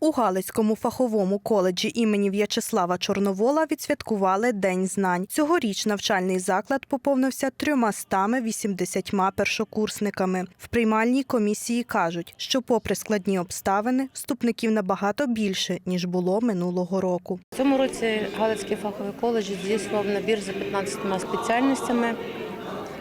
У Галицькому фаховому коледжі імені В'ячеслава Чорновола відсвяткували День знань. Цьогоріч навчальний заклад поповнився 380 першокурсниками. В приймальній комісії кажуть, що попри складні обставини, вступників набагато більше, ніж було минулого року. В цьому році Галицький фаховий коледж здійснював набір за 15 спеціальностями.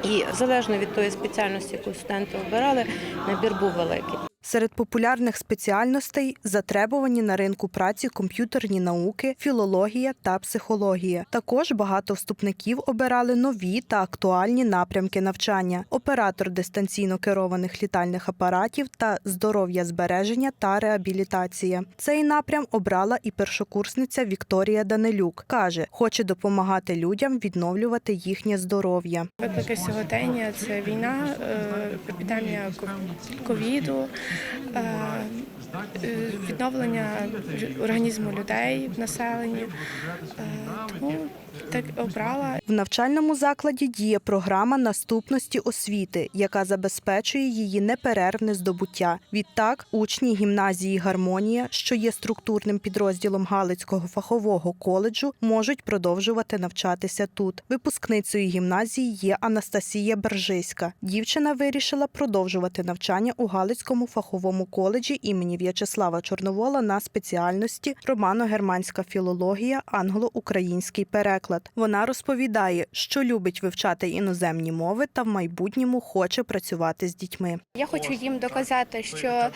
І залежно від тої спеціальності, яку студенти обирали, набір був великий. Серед популярних спеціальностей затребувані на ринку праці комп'ютерні науки, філологія та психологія. Також багато вступників обирали нові та актуальні напрямки навчання: оператор дистанційно керованих літальних апаратів та здоров'я збереження та реабілітація. Цей напрям обрала і першокурсниця Вікторія Данилюк. каже, хоче допомагати людям відновлювати їхнє здоров'я. Виклики сьогодення це війна, е, епідемія ковіду, е, е, відновлення організму людей в населенні. Е, Тому так обрала. В навчальному закладі діє програма наступності освіти, яка забезпечує її неперервне здобуття. Відтак, учні гімназії Гармонія, що є структурним підрозділом Галицького фахового коледжу, можуть продовжувати навчатися тут. Випускницею гімназії є Анастасія Бержиська. Дівчина вирішила продовжувати навчання у Галицькому фаховому коледжі імені В'ячеслава Чорновола на спеціальності романо-германська філологія, англо-український переклад. Вона розповідає, що любить вивчати іноземні мови та в майбутньому хоче працювати з дітьми. Я хочу їм доказати, що е,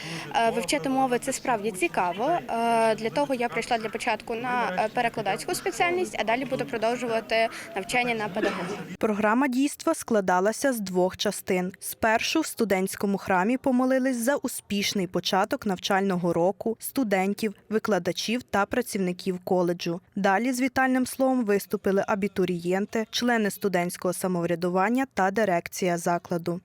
вивчати мови це справді цікаво. Е, Для того я прийшла для початку на е, перекладацьку спеціальність, а далі буду продовжувати навчання на педагога. Програма дійства складалася з двох частин. Спершу в студентському храмі помолились за успішний початок навчального року, студентів, викладачів та працівників коледжу. Далі з вітальним словом виступили абітурієнти, члени студентського самоврядування та дирекція закладу.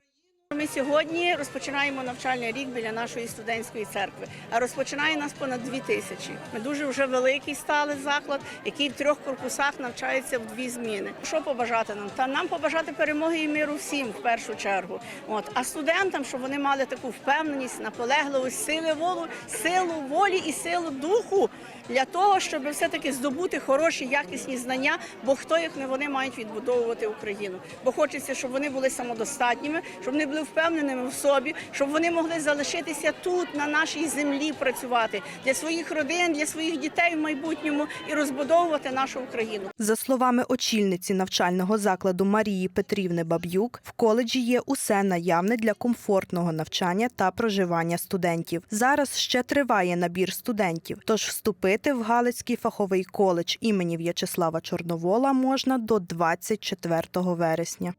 Ми сьогодні розпочинаємо навчальний рік біля нашої студентської церкви. А розпочинає нас понад дві тисячі. Ми дуже вже великий стали заклад, який в трьох корпусах навчається в дві зміни. Що побажати нам? Та нам побажати перемоги і миру всім в першу чергу. От а студентам, щоб вони мали таку впевненість, наполегливість, сили волу, силу волі і силу духу для того, щоб все-таки здобути хороші якісні знання, бо хто їх не вони мають відбудовувати Україну. Бо хочеться, щоб вони були самодостатніми, щоб вони були впевненими в собі, щоб вони могли залишитися тут, на нашій землі, працювати для своїх родин, для своїх дітей в майбутньому і розбудовувати нашу Україну. За словами очільниці навчального закладу Марії Петрівни Баб'юк, в коледжі є усе наявне для комфортного навчання та проживання студентів. Зараз ще триває набір студентів, тож вступити в Галицький фаховий коледж імені В'ячеслава Чорновола можна до 24 вересня.